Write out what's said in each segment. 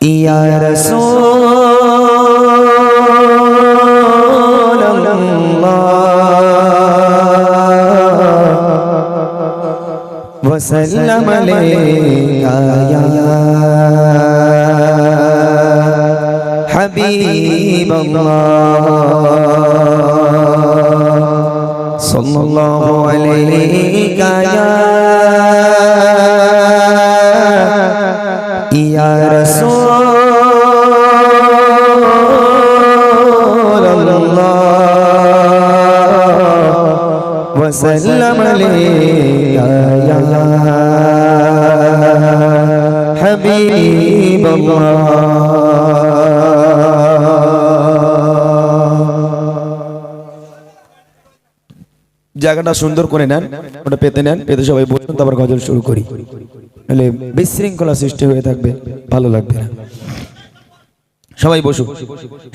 ইয়া রাসূলুল্লাহ ওয়াসাল্লাম আলাইকা হাবিবাল্লাহ সাল্লাল্লাহু আলাইকা ইয়া জায়গাটা সুন্দর করে নেন, ওটা পেতে নেন, পেতে সবাই বসুন, তারপর গজল শুরু করি। নাহলে বিশৃঙ্খলা সৃষ্টি হয়ে থাকবে, ভালো লাগবে না। সবাই বসুক।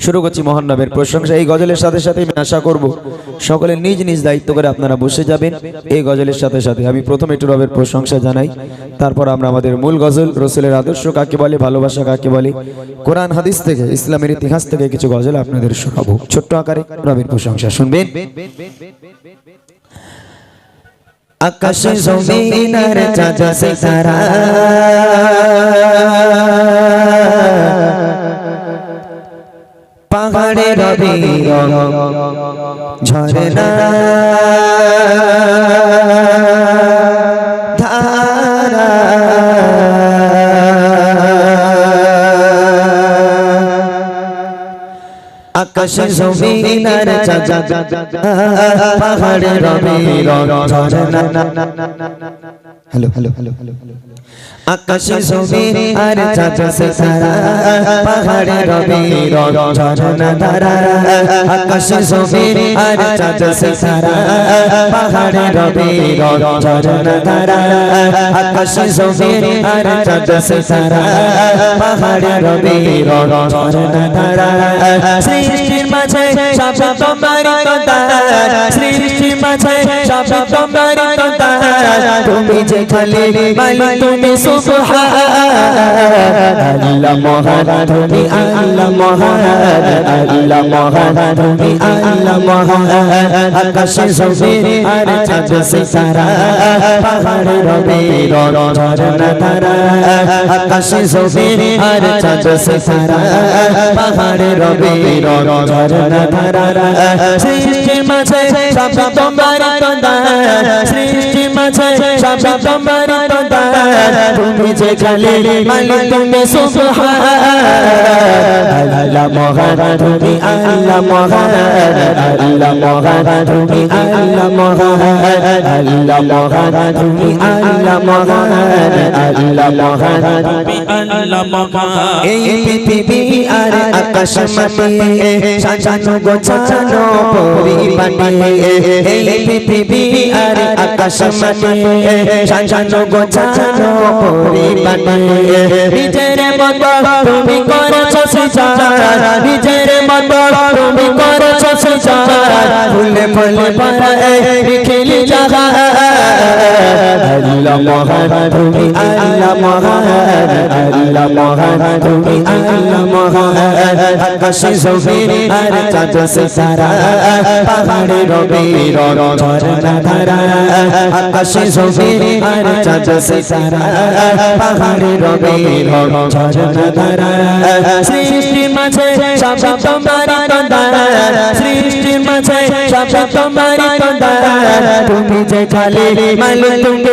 শুরু করছি মহান মহানবের প্রশংসা। এই গজলের সাথে সাথে আমি আশা করব, সকলে নিজ নিজ দায়িত্ব করে আপনারা বসে যাবেন। এই গজলের সাথে সাথে আমি প্রথম একটু রবের প্রশংসা জানাই। তারপর আমরা আমাদের মূল গজল, রসুলের আদর্শ কাকে বলে, ভালোবাসা কাকে বলে, কোরআন, হাদিস থেকে, ইসলামের ইতিহাস থেকে কিছু গজল আপনাদের শোনাবো। ছোট্ট আকারে রবের প্রশংসা শুনবেন। আকাশে জমিনার চাচা সিতারা। পাহাড়ে রবি ঝরনা আকাশে জমিনার চাচা পাহাড়ে রবি রং ঝরনা। Hello hello hello hello. আকাশে জমিন আর চাচা সিতারা পাহাড়ে রবি ঝরনা ধারা আকাশে জমিন আর চাচা সিতারা পাহাড়ে রবি ঝরনা ধারা আকাশে জমিন আর চাচা সিতারা পাহাড়ে রবি ঝরনা ধারা সৃষ্টির মাঝে সব তোমারই কথা সৃষ্টির মাঝে সব তোমারই কথা তুমি যে খালি মালিক তুমি সুবহান আল্লাহ মহান তুমি আল্লাহ মহান আল্লাহ মহান তুমি আল্লাহ মহান আকাশে জমিন আর চাঁদ সিতারা, পাহাড়ে রবি ঝরনা সৃষ্টির মাঝে সৃষ্টির মাঝে তুমি যে খালি মালিক, তুমি সুবহান। আল্লাহ মহান, তুমি আল্লাহ মহান। আল্লাহ মহান তুমি আল্লাহ মহান আল্লাহ মহান তুমি আল্লাহ মহান আল্লাহ মহান তুমি আল্লাহ মহান এই পৃথিবী আর আকাশ মাটি, সাজানো গোছানো পরিপাটি এই পৃথিবী আর আকাশ মাটি, সাজানো গোছানো পরিপাটি নিজের মত তুমি করেছ সৃজন নিজের মত তুমি করেছ সৃজন ফুলে ফুলে পাড়ায় বিখিলি জাগা আল্লাহ মহান তুমি, আল্লাহ মহান আল্লাহ মহান তুমি, আল্লাহ মহান। আকাশে জমিন আর চাঁদ সিতারা, পাহাড়ে রবি ঝরনা ধারা। আকাশে জমিন আর চাঁদ সিতারা পাহাড়ে রবি ঝরনা ধারা সৃষ্টির মাঝে সব তোমারই কথা সৃষ্টির মাঝে সব তোমারই কথা তুমি যে খালি মালিক তুমি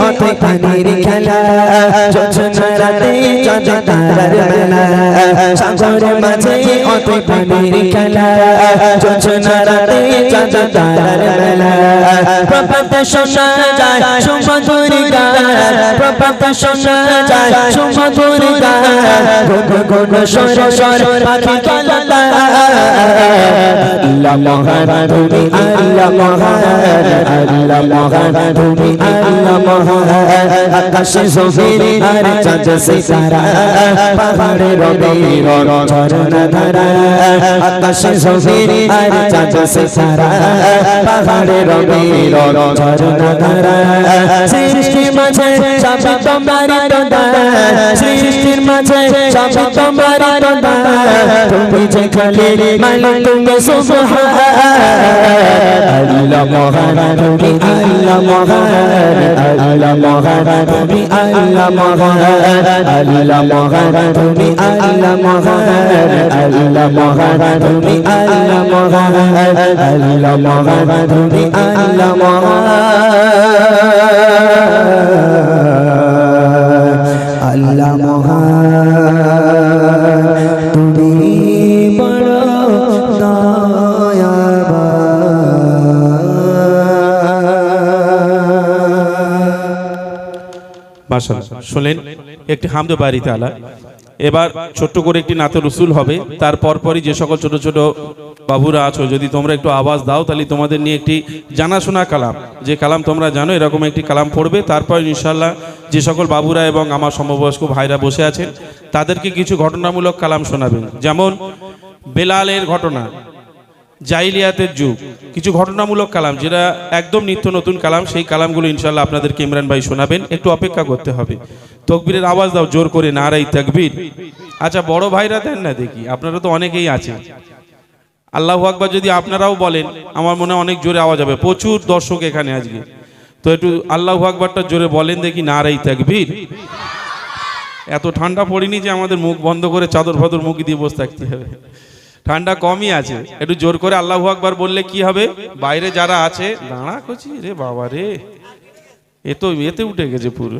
অত পানির খেলা তারার মেলা মাঝে অত পানির খেলা যোজনা রাতে চাঁদ তারার মেলা প্রপাত শোনা যায় সুমধুর গান প্রপাত শোনা যায় সুমধুর গান গুন গুন সর সর পাখি কালা আল্লাহ মহান তুমি আল্লাহ মহান আল্লাহ মহান তুমি আল্লাহ মহান আকাশে জমিন আর চাঁদ সিতারা। পাহাড়ে রবি ঝরনা ধারা আকাশে জমিন আর চাঁদ সারা পাহাড়ে রবি ঝরনা ধারা মাঝে তুমি আল্লাহ মহান। আল্লাহ মহান। তুমি বড় দয়াবান। মাশাআল্লাহ। শুনলেন একটি হামদ বাড়িতে তালা এবার ছোট্ট করে একটি নাতে রসুল হবে। তার পরপরই যে সকল ছোট ছোট বাবুরা আছো, যদি তোমরা একটু আওয়াজ দাও, তাহলে তোমাদের নিয়ে একটি জানাশোনা কালাম। যে কালাম তোমরা জানো, এরকম একটি কালাম পড়বে। তারপর ইনশাল্লাহ যে সকল বাবুরা এবং আমার সমবয়স্ক ভাইরা বসে আছেন, তাদেরকে কিছু ঘটনামূলক কালাম শোনাবেন। যেমন বেলালের ঘটনা। জাইলিয়াতের যুগ। কিছু ঘটনামূলক কালাম, যেটা একদম নিত্য নতুন কালাম, সেই কালামগুলো ইনশাল্লাহ আপনাদেরকে ইমরান ভাই শোনাবেন। একটু অপেক্ষা করতে হবে। তকবীরের আওয়াজ দাও, জোর করে নারাই তাকবীর। আচ্ছা বড় ভাইরা দেন না দেখি, আপনারা তো অনেকেই আছেন। আল্লাহ আকবার যদি আপনারাও বলেন, আমার মনে অনেক জোরে আওয়াজ হবে। প্রচুর দর্শক এখানে আজকে। তো একটু আল্লাহ আকবারটা জোরে বলেন দেখি নারাই তাকবীর। এত ঠান্ডা পড়িনি যে আমাদের মুখ বন্ধ করে চাদর ফাদর মুখ দিয়ে বসে থাকতে হবে। ঠান্ডা কমই আছে। একটু জোর করে আল্লাহু আকবার বললে কি হবে? বাইরে যারা আছে, দাঁড়া করছি রে বাবা রে। এ তো এতে উঠে গেছে পুরো।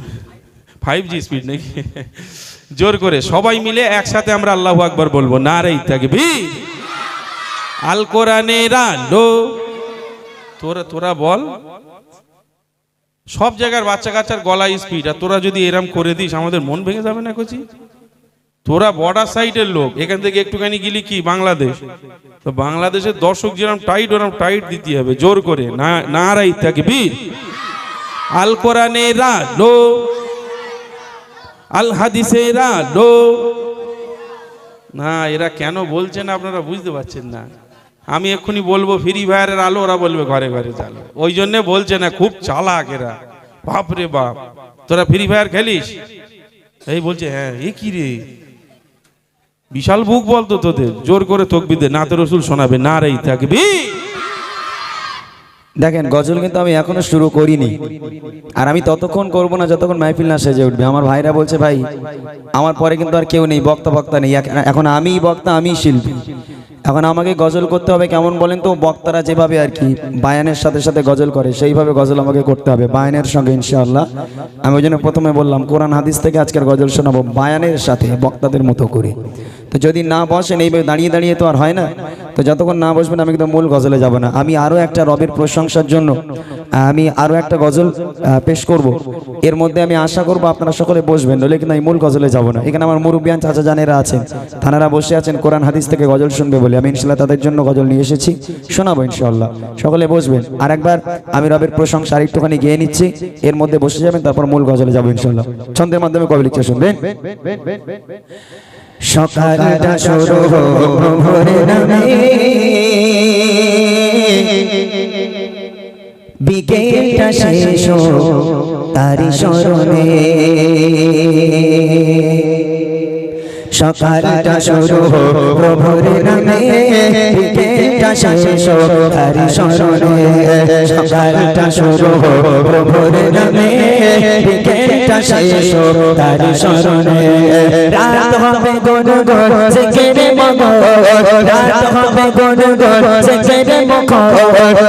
ফাইভ জি স্পিড নাকি? জোর করে, সবাই মিলে একসাথে আমরা আল্লাহু আকবার বলব না রে থাকবি আল কোরআনের আলো। তোরা তোরা বল। সব জায়গার বাচ্চা কাচ্চার গলা স্পিড আর তোরা যদি এরম করে দিস, আমাদের মন ভেঙে যাবে না কচি? তোরা বর্ডার সাইডের লোক, এখান থেকে একটুখানি গেলি কি? বাংলাদেশ। তো বাংলাদেশের দর্শক যেরকম টাইট ওরকম টাইট দিতে হবে, জোর করে। না নারাই তাকবীর আল কোরআনের আলো আল হাদিসের আলো না, এরা কেন বলছেন আপনারা বুঝতে পারছেন না। আমি এক্ষুনি বলব, ফ্রি ফায়ারের আলো ওরা বলবে ঘরে ঘরে চালো। ওই জন্য বলছে না, খুব চালাক এরা। বাপ রে বাপ। তোরা ফ্রি ফায়ার খেলিস? এই বলছে হ্যাঁ এ কি রে? বিশাল বুক বলতো তোদের। জোর করে তকবি দে, নাতে রসুল শোনাবে না রেই থাকবি। দেখেন, গজল কিন্তু আমি এখনও শুরু করিনি। আর আমি ততক্ষণ করব না যতক্ষণ মাহফিল না সেজে উঠবে। আমার ভাইরা বলছে, ভাই, আমার পরে কিন্তু আর কেউ নেই, বক্তা বক্তা নেই। এখন আমিই বক্তা, আমিই শিল্পী। এখন আমাকে গজল করতে হবে কেমন বলেন তো? বক্তারা যেভাবে আর কি বায়ানের সাথে সাথে গজল করে, সেইভাবে গজল আমাকে করতে হবে বায়ানের সঙ্গে, ইনশাআল্লাহ। আমি ওই জন্য প্রথমে বললাম, কোরআন হাদিস থেকে আজকের গজল শোনাবো বায়ানের সাথে, বক্তাদের মতো করে। তো যদি না বসেন এইভাবে দাঁড়িয়ে দাঁড়িয়ে তো আর হয় না। তো যতক্ষণ না বসবেন, আমি কিন্তু মূল গজলে যাব না। আমি আরও একটা রবের প্রশংসার জন্য, আমি আরও একটা গজল পেশ করব। এর মধ্যে আমি আশা করব আপনারা সকলে বসবেন, নইলে কিন্তু আমি মূল গজলে যাব না। এখানে আমার মুরব্বিয়ান চাচা জানেরা আছেন থানারা বসে আছেন, কোরআন হাদিস থেকে গজল শুনবে বলে। আমি ইনশাল্লাহ তাদের জন্য গজল নিয়ে এসেছি, শোনাবো ইনশাল্লাহ। সকলে বসবেন। আর একবার আমি রবের প্রশংসা আর একটুখানি গিয়ে নিচ্ছি, এর মধ্যে বসে যাবেন, তারপর মূল গজলে যাব ইনশাল্লাহ। ছন্দের মাধ্যমে কবে লিখছে শুনবেন। সকালটা শুরু ভোরে নামে। বিকেলটা শেষ তারি স্মরণে। সকালটা শুরু প্রভুরে নামে, বিকেলটা শেষ হোক তারি স্মরণে। সকালটা শুরু প্রভুরে নামে, বিকেলটা শেষ হোক তারি স্মরণে। রাত হবে গন গন জিকিরে মগন রাত হবে গন গন জিকিরে মগন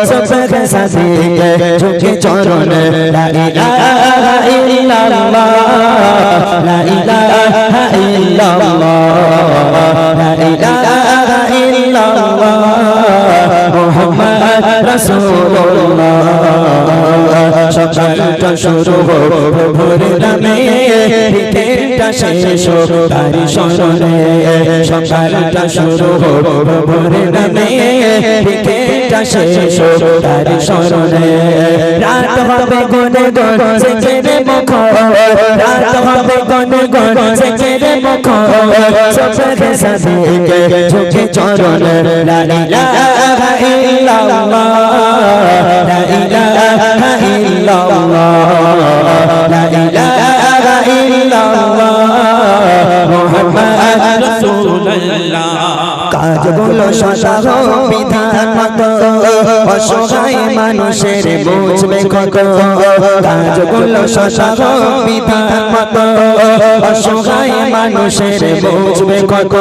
সবক সাজিকে ঝুঁকে চরণ। লা ইলাহা ইল্লাল্লাহ, লা ইলাহা ইল্লাল্লাহ। ইল্লাল্লাহ মুহাম্মদ সকালটা শুরু হোক ভোর নামে বিকেলটা শেষ হোক তারি স্মরণে সকালটা শুরু হোক ভোরের নামে বিকেলটা শেষ হোক তারি স্মরণে রাত হবে গনে গন সেচেরে মুখ। রাত হবে গনে গন সেচেরে মুখ। সবে সাদিকে ঝুঁকে চরণ। লা ইলাহা ইল্লাল্লাহ। লা ইলাহা কাজগুলো অসহায় মানুষের বুঝবে কত। কাজগুলো সদা বিধান মতো। অসহায় মানুষের বুঝবে কত।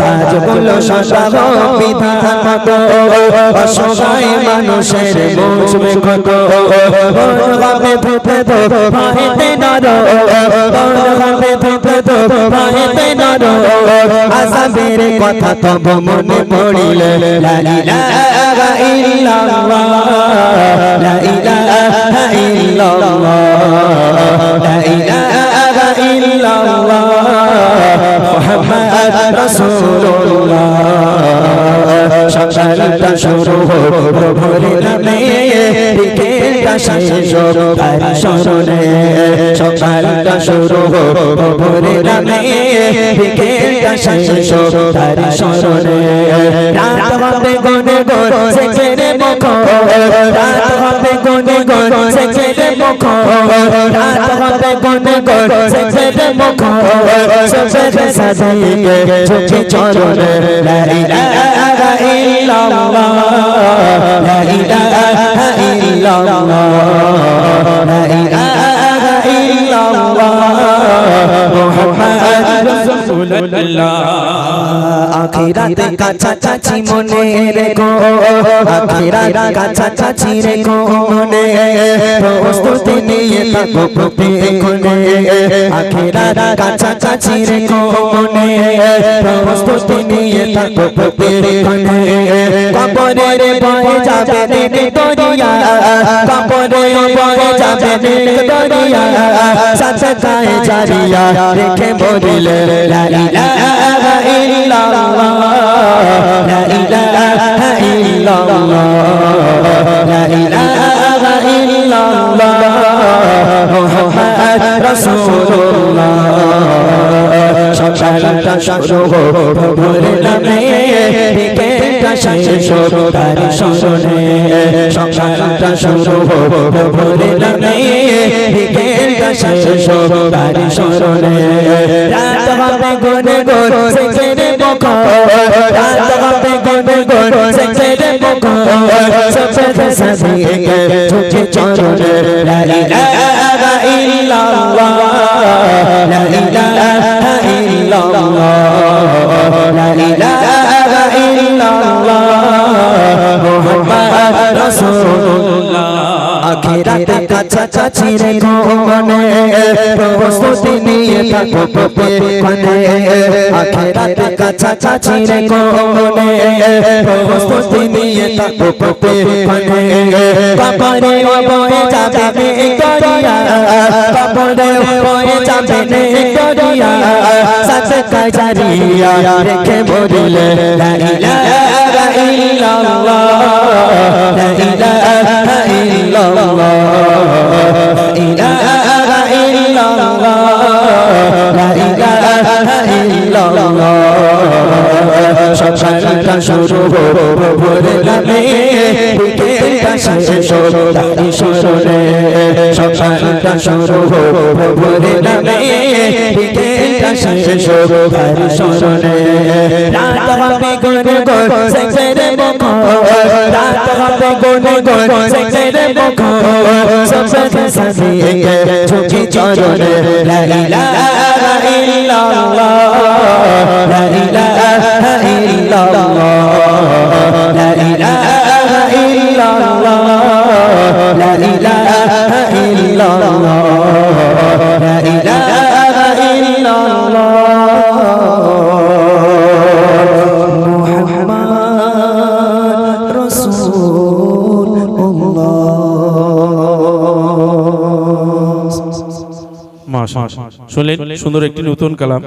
কাজগুলো সদা বিধান মতো অসহায় মানুষের বুঝবে কত। হবে ধুপে তো ভাইতে নর। হবে ধুপে তো ভাইতে নর। আসামের কথা তব মনে পড়িলে, লা ইলাহা ইল্লাল্লাহ। লা ইলাহা ইল্লাল্লাহ। লা ইলাহা শুরু হোক নামে বিকেলটা শেষ তার স্মরণে সকালটা শুরু হোক নামে বিকেলটা শেষ তার স্মরণে রাত হবে গনে গন সেচেরে মুখ মুখ রাত হবে গনে গন সেচেরে মুখ সবে সাজিয়ে ঝুঁকে চরণে লা ইলাহা ইল্লাল্লাহ লা ইলাহা ইল্লাল্লাহ আখিরাতে কাছাকাছি মনে রেখো আখিরাত আখিরাত কাছাকাছি রেখো মনে। প্রস্তুতি নিয়ে থাকো প্রতিক্ষণে কবরের ভয়ে যাবে দিন দরিয়া কবরের ভয়ে যাবে দিন দরিয়া সাথে গায়ে জারিয়া রেখে মরিলে লা ইলাহা ইল্লাল্লাহ লা ইলাহা ইল্লাল্লাহ লা ইলাহা ইল্লাল্লাহ মুহাম্মদ রাসূলুল্লাহ সকালটা শুরু হোক ভোরে নামে বিকেলটা শেষ তার স্মরণে সকালটা শুরু হোক ভোরে নামে। বিকেলটা শেষ হোক তার স্মরণে। রাত হবে গনে গন সেচেরে মুখ রাত হবে গনে গন সেচেরে মুখ সবে সাজিয়ে ঝুঁকে চরণে। লা ইলাহা ইল্লাল্লাহ, লা ইলাহা ইল্লাল্লাহ। আখিরাতে কাছাকাছি রেখো মনে প্রস্তুতি নিয়ে থাকো প্রতিক্ষণে আখিরাতে কাছাকাছি রেখো মনে প্রস্তুতি নিয়ে থাকো প্রতিক্ষণে কবরে বয়ে যাবে ভিক্টোরিয়া কবরে বয়ে যাবে ভিক্টোরিয়া সাথে কাজারিয়া রেখে বলিলে লা ইলাহা ইল্লাল্লাহ লা ইলাহা ইল্লাল্লাহ ইলাহা ইল্লাল্লাহ লা ইলাহা ইল্লাল্লাহ সকালটা শুরু হোক নামে বিকেলটা শেষ স্মরণে সকালটা শুরু হোক নামে বিকেলটা শেষ হোক তারি স্মরণে রাত হবে গনে গন সেচেরে মুখ, রাত হবে গনে গন সেচেরে মুখ সবে সাজিয়ে ঝুঁকি চরণে। লা ইলাহা ইল্লাল্লাহ, লা ইলাহা শুনলেন সুন্দর একটি নতুন কালাম।